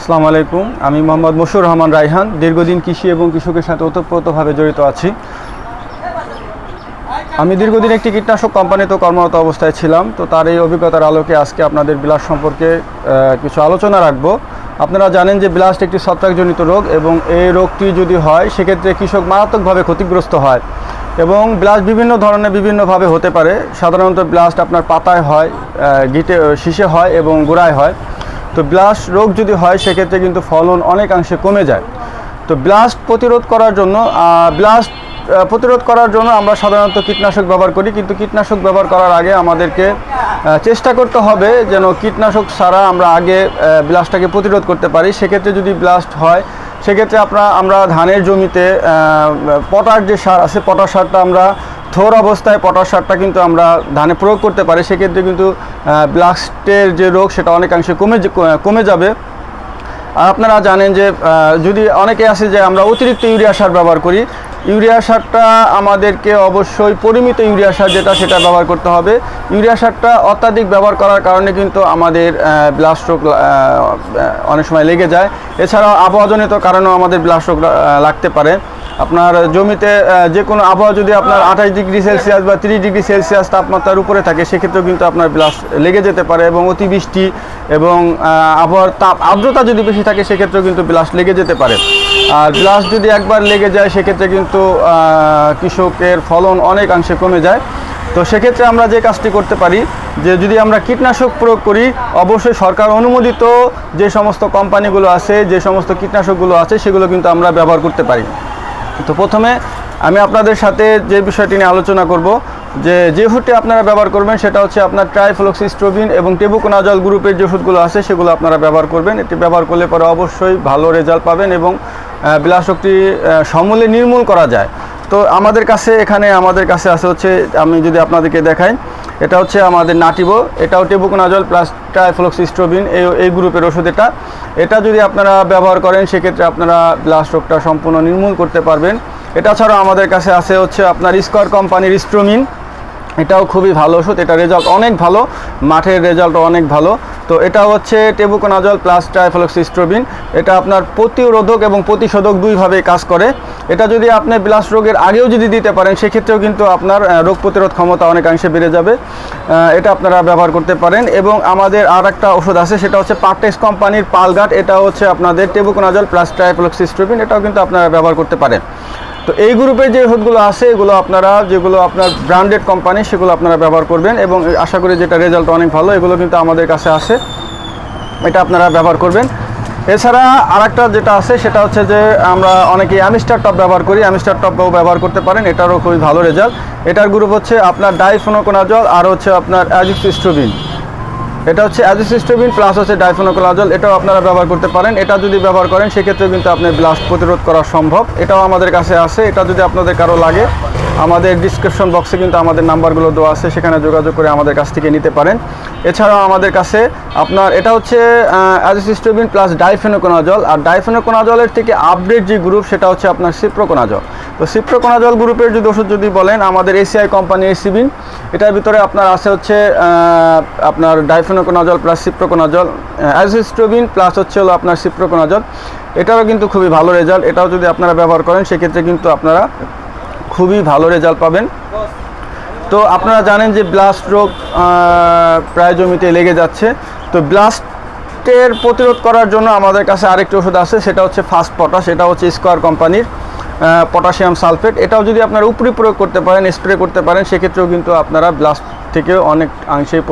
আসসালামু আলাইকুম। আমি মোহাম্মদ মশুর রহমান রাইহান দীর্ঘদিন কৃষি এবং কৃষকের সাথে ওতপ্রোতভাবে জড়িত আছি। আমি দীর্ঘদিন একটি কীটনাশক কোম্পানিতে কর্মরত অবস্থায় ছিলাম, তো তার এই অভিজ্ঞতার আলোকে আজকে আপনাদের বিলাস সম্পর্কে কিছু আলোচনা রাখব। আপনারা জানেন যে ব্লাস্ট একটি ছত্রাকজনিত রোগ এবং এই রোগটি যদি হয়, সেক্ষেত্রে কৃষক মারাত্মকভাবে ক্ষতিগ্রস্ত হয় এবং ব্লাস্ট বিভিন্ন ধরনের বিভিন্নভাবে হতে পারে। সাধারণত ব্লাস্ট আপনার পাতায় হয় গিটে, শীষে হয় এবং গোড়ায় হয়। তো ব্লাস্ট রোগ যদি হয়, সেক্ষেত্রে কিন্তু ফলন অনেকাংশে কমে যায়। তো ব্লাস্ট প্রতিরোধ করার জন্য ব্লাস্ট প্রতিরোধ করার জন্য আমরা সাধারণত কীটনাশক ব্যবহার করি। কিন্তু কীটনাশক ব্যবহার করার আগে আমাদেরকে চেষ্টা করতে হবে যেন কীটনাশক ছাড়া আমরা আগে ব্লাস্টটাকে প্রতিরোধ করতে পারি। সেক্ষেত্রে যদি ব্লাস্ট হয়, সেক্ষেত্রে আপনার, আমরা ধানের জমিতে পটাশ যে সার আছে, পটাশ সারটা আমরা থোর অবস্থায় পটাশ সারটা কিন্তু আমরা ধানে প্রয়োগ করতে পারি, সেক্ষেত্রে কিন্তু ব্লাস্টের যে রোগ সেটা অনেকাংশে কমে কমে যাবে। আর আপনারা জানেন যে যদি অনেকে আছে যে আমরা অতিরিক্ত ইউরিয়া সার ব্যবহার করি, ইউরিয়া সারটা আমাদেরকে অবশ্যই পরিমিত ইউরিয়া সার যেটা সেটা ব্যবহার করতে হবে। ইউরিয়া সারটা অত্যাধিক ব্যবহার করার কারণে কিন্তু আমাদের ব্লাস্ট রোগ অনেক সময় লেগে যায়। এছাড়াও আবহাওয়াজনিত কারণেও আমাদের ব্লাস্ট রোগ লাগতে পারে। আপনার জমিতে যে কোনো আবহাওয়া যদি আপনার আঠাশ ডিগ্রি সেলসিয়াস বা তিরিশ ডিগ্রি সেলসিয়াস তাপমাত্রার উপরে থাকে সেক্ষেত্রেও কিন্তু আপনার ব্লাস্ট লেগে যেতে পারে এবং অতিবৃষ্টি এবং আবহাওয়ার তাপ আর্দ্রতা যদি বেশি থাকে সেক্ষেত্রেও কিন্তু ব্লাস্ট লেগে যেতে পারে। আর ব্লাস্ট যদি একবার লেগে যায় সেক্ষেত্রে কিন্তু কৃষকের ফলন অনেকাংশে কমে যায়। তো সেক্ষেত্রে আমরা যে কাজটি করতে পারি যে যদি আমরা কীটনাশক প্রয়োগ করি অবশ্যই সরকার অনুমোদিত যে সমস্ত কোম্পানিগুলো আছে যে সমস্ত কীটনাশকগুলো আছে সেগুলো কিন্তু আমরা ব্যবহার করতে পারি। তো প্রথমে আমি আপনাদের সাথে যে বিষয়টি নিয়ে আলোচনা করব, যে যে ওষুধটি আপনারা ব্যবহার করবেন সেটা হচ্ছে আপনার ট্রাইফ্লোক্সিস্ট্রোবিন এবং টেবুকোনাজল গ্রুপের যে ওষুধগুলো আছে সেগুলো আপনারা ব্যবহার করবেন। এটি ব্যবহার করলে পরে অবশ্যই ভালো রেজাল্ট পাবেন এবং বিলাসকটি সমূলে নির্মূল করা যায়। তো আমাদের কাছে এখানে, আমাদের কাছে আছে হচ্ছে, আমি যদি আপনাদেরকে দেখাই এটা হচ্ছে আমাদের নাটিবো, এটাও টেবুকোনাজল প্লাস ট্রাইফ্লোক্সিস্ট্রোবিন, এই এই গ্রুপের ওষুধ এটা। এটা যদি আপনারা ব্যবহার করেন, সেক্ষেত্রে আপনারা ব্লাস্ট রোগটা সম্পূর্ণ নির্মূল করতে পারবেন। এটা ছাড়াও আমাদের কাছে আছে হচ্ছে আপনার স্কোয়ার কোম্পানির স্ট্রোমিন। এটাও খুবই ভালো ওষুধ, এটা রেজাল্ট অনেক ভালো, মাঠের রেজাল্ট অনেক ভালো। তো এটা হচ্ছে টেবুকোনাজল প্লাস ট্রাইফ্লোক্সিস্ট্রোবিন এটা আপনার প্রতিরোধক এবং প্রতিশোধক দুইভাবে কাজ করে। এটা যদি আপনি ব্লাস রোগের আগেও যদি দিতে পারেন, সেক্ষেত্রেও কিন্তু আপনার রোগ প্রতিরোধ ক্ষমতা অনেকাংশে বেড়ে যাবে। এটা আপনারা ব্যবহার করতে পারেন। এবং আমাদের আর একটা ওষুধ আছে, সেটা হচ্ছে পার্টেক্স কোম্পানির পালগাট। এটা হচ্ছে আপনাদের টেবুকোনাজল প্লাস ট্রাইফ্লোক্সিস্ট্রোবিন এটাও কিন্তু আপনারা ব্যবহার করতে পারেন। তো এই গ্রুপের যে ওষুধগুলো আছে, এগুলো আপনারা, যেগুলো আপনার ব্র্যান্ডেড কোম্পানি সেগুলো আপনারা ব্যবহার করবেন এবং আশা করি যেটা রেজাল্ট অনেক ভালো, এগুলো কিন্তু আমাদের কাছে আছে। এটা আপনারা ব্যবহার করবেন। এছাড়া আরেকটা যেটা আছে, সেটা হচ্ছে যে আমরা অনেকে অ্যামিস্টার টপ ব্যবহার করি। অ্যামিস্টার টপও ব্যবহার করতে পারেন, এটারও খুবই ভালো রেজাল্ট এটার গ্রুপ হচ্ছে আপনার ডাইফোনোকোনাজল আর হচ্ছে আপনার অ্যাজিক্সিস্ট্রোবিন এটা হচ্ছে অ্যাজিসিস্টোবিন প্লাস হচ্ছে ডাইফোনোকোলাজল এটাও আপনারা ব্যবহার করতে পারেন। এটা যদি ব্যবহার করেন সেক্ষেত্রে কিন্তু আপনি ব্লাস্ট প্রতিরোধ করা সম্ভব। এটাও আমাদের কাছে আছে, এটা যদি আপনাদের কারও লাগে, আমাদের ডিসক্রিপশন বক্সে কিন্তু আমাদের নাম্বারগুলো দেওয়া আছে, সেখানে যোগাযোগ করে আমাদের কাছ থেকে নিতে পারেন। এছাড়াও আমাদের কাছে আপনার, এটা হচ্ছে অ্যাজিসিস্টোবিন প্লাস ডাইফেনোকোনাজল আর ডাইফেনোকোনাজলের থেকে আপডেট যে গ্রুপ সেটা হচ্ছে আপনার সিপ্রোকোনাজল তো সিপ্রোকোনাজল গ্রুপের যদি ওষুধ যদি বলেন, আমাদের এসিআই কোম্পানি এসিবিন এটার ভিতরে আপনার আছে হচ্ছে আপনার difenoconazole plus cyproconazole azoxystrobin plus হচ্ছে হলো আপনার সিপ্রোকোনাজল এটারও কিন্তু খুবই ভালো রেজাল্ট এটাও যদি আপনারা ব্যবহার করেন, সেক্ষেত্রে কিন্তু আপনারা খুবই ভালো রেজাল্ট পাবেন। তো আপনারা জানেন যে ব্লাস্ট রোগ প্রায় জমিতে লেগে যাচ্ছে। তো ব্লাস্টের প্রতিরোধ করার জন্য আমাদের কাছে আরেকটি ওষুধ আছে, সেটা হচ্ছে ফাস্ট পটাশ এটা হচ্ছে স্কোয়ার কোম্পানির পটাশিয়াম সালফেট। এটাও যদি আপনারা উপরে প্রয়োগ করতে পারেন স্প্রে করতে পারেন, সেক্ষেত্রেও কিন্তু আপনারা ব্লাস্ট থেকে অনেক অংশেই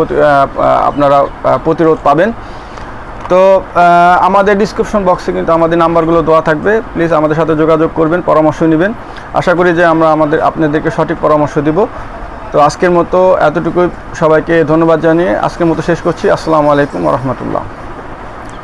আপনারা প্রতিরোধ পাবেন। তো আমাদের ডিসক্রিপশন বক্সে কিন্তু আমাদের নাম্বারগুলো দেওয়া থাকবে। প্লিজ আমাদের সাথে যোগাযোগ করবেন, পরামর্শ নেবেন। আশা করি যে আমরা আমাদের, আপনাদেরকে সঠিক পরামর্শ দিব। তো আজকের মতো এতটুকুই। সবাইকে ধন্যবাদ জানিয়ে আজকের মতো শেষ করছি। আসসালামু আলাইকুম রহমতুল্লাহ।